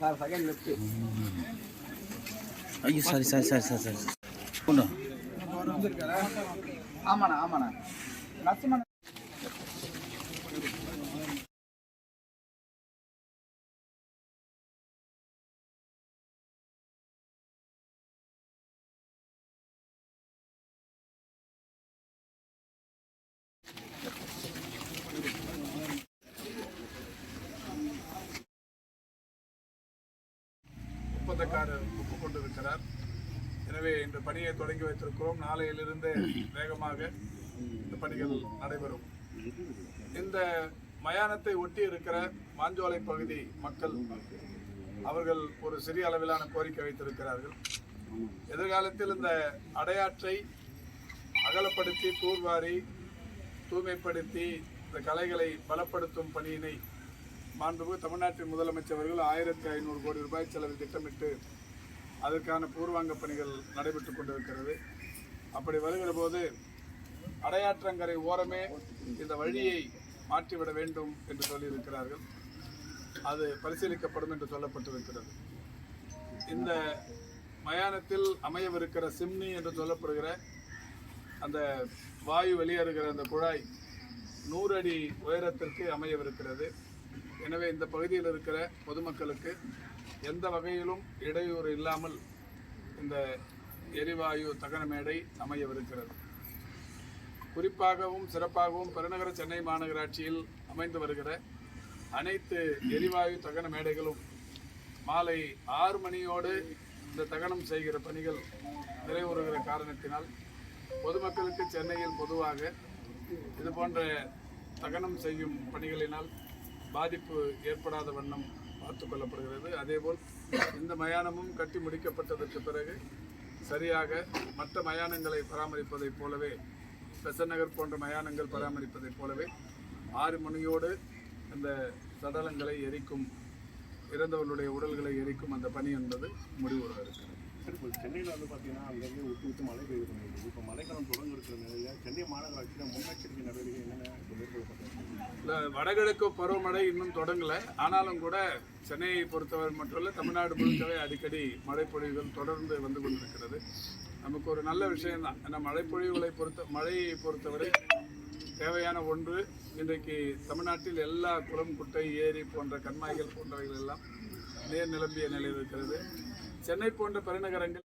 Sir second left ஐயோ sorry sorry sorry sorry sorry ஆமாண்ணா ஆமாண்ணா நரசிம்மன் ஒப்பந்தக்காரர் ஒப்புக்கொண்டிருக்கிறார் எனவே இந்த பணியை தொடங்கி வைத்திருக்கிறோம். நாளையிலிருந்து வேகமாக இந்த பணிகள் நடைபெறும். இந்த மயானத்தை ஒட்டி இருக்கிற மாஞ்சோலை பகுதி மக்கள் அவர்கள் ஒரு சிறிய அளவிலான கோரிக்கை வைத்திருக்கிறார்கள். எதிர்காலத்தில் இந்த அடையாற்றை அகலப்படுத்தி தூர்வாரி தூய்மைப்படுத்தி இந்த கலைகளை பலப்படுத்தும் பணியினை மாண்புமிகு தமிழ்நாட்டின் முதலமைச்சர்கள் ஆயிரத்தி ஐநூறு கோடி ரூபாய் செலவில் திட்டமிட்டு அதற்கான பூர்வாங்க பணிகள் நடைபெற்று கொண்டிருக்கிறது. அப்படி வருகிற போது அடையாற்றங்கரை ஓரமே இந்த வழியை மாற்றிவிட வேண்டும் என்று சொல்லியிருக்கிறார்கள். அது பரிசீலிக்கப்படும் என்று சொல்லப்பட்டிருக்கிறது. இந்த மயானத்தில் அமையவிருக்கிற சிம்னி என்று சொல்லப்படுகிற அந்த வாயு வெளியேறுகிற அந்த குழாய் நூறு அடி உயரத்திற்கு அமையவிருக்கிறது. எனவே இந்த பகுதியில் இருக்கிற பொதுமக்களுக்கு எந்த வகையிலும் இடையூறு இல்லாமல் இந்த எரிவாயு தகன மேடை அமையவிருக்கிறது. குறிப்பாகவும் சிறப்பாகவும் பெருநகர சென்னை மாநகராட்சியில் அமைந்து வருகிற அனைத்து எரிவாயு தகன மேடைகளும் மாலை ஆறு மணியோடு இந்த தகனம் செய்கிற பணிகள் நிறைவுறுகிற காரணத்தினால் பொதுமக்களுக்கு சென்னையில் பொதுவாக இது போன்ற தகனம் செய்யும் பணிகளினால் பாதிப்பு ஏற்படாத வண்ணம் பார்த்துக்கொள்ளப்படுகிறது அதேபோல் இந்த மயானமும் கட்டி முடிக்கப்பட்டதற்கு பிறகு சரியாக மற்ற மயானங்களை பராமரிப்பதைப் போலவே பெசன் நகர் போன்ற மயானங்கள் பராமரிப்பதைப் போலவே ஆறு மணியோடு இந்த சடலங்களை எரிக்கும் இறந்தவர்களுடைய உடல்களை எரிக்கும் அந்த பணி என்பது முடிவுறுகிறது. சென்னையில் வந்து பார்த்தீங்கன்னா அங்கங்கே விட்டு விட்டு மழை பெய்து கொண்டிருக்கு இப்போ மழைக்காலம் தொடங்க இருக்கிற நிலையில் சென்னை மாநகராட்சியில் முன்னெச்சரிக்கை நடவடிக்கை என்னென்ன இல்லை வடகிழக்கு பருவமழை இன்னும் தொடங்கலை. ஆனாலும் கூட சென்னையை பொறுத்தவரை மட்டுமல்ல தமிழ்நாடு முழுக்கவே அடிக்கடி மழைப்பொழிவுகள் தொடர்ந்து வந்து கொண்டிருக்கிறது. நமக்கு ஒரு நல்ல விஷயம்தான். ஏன்னா மழைப்பொழிவுகளை பொறுத்த மழையை பொறுத்தவரை தேவையான ஒன்று இன்றைக்கு தமிழ்நாட்டில் எல்லா குளம் குட்டை ஏரி போன்ற கண்மாய்கள் போன்றவைகள் எல்லாம் நீர் நிரம்பிய நிலையில் இருக்கிறது. சென்னை போன்ற பெருநகரங்கள்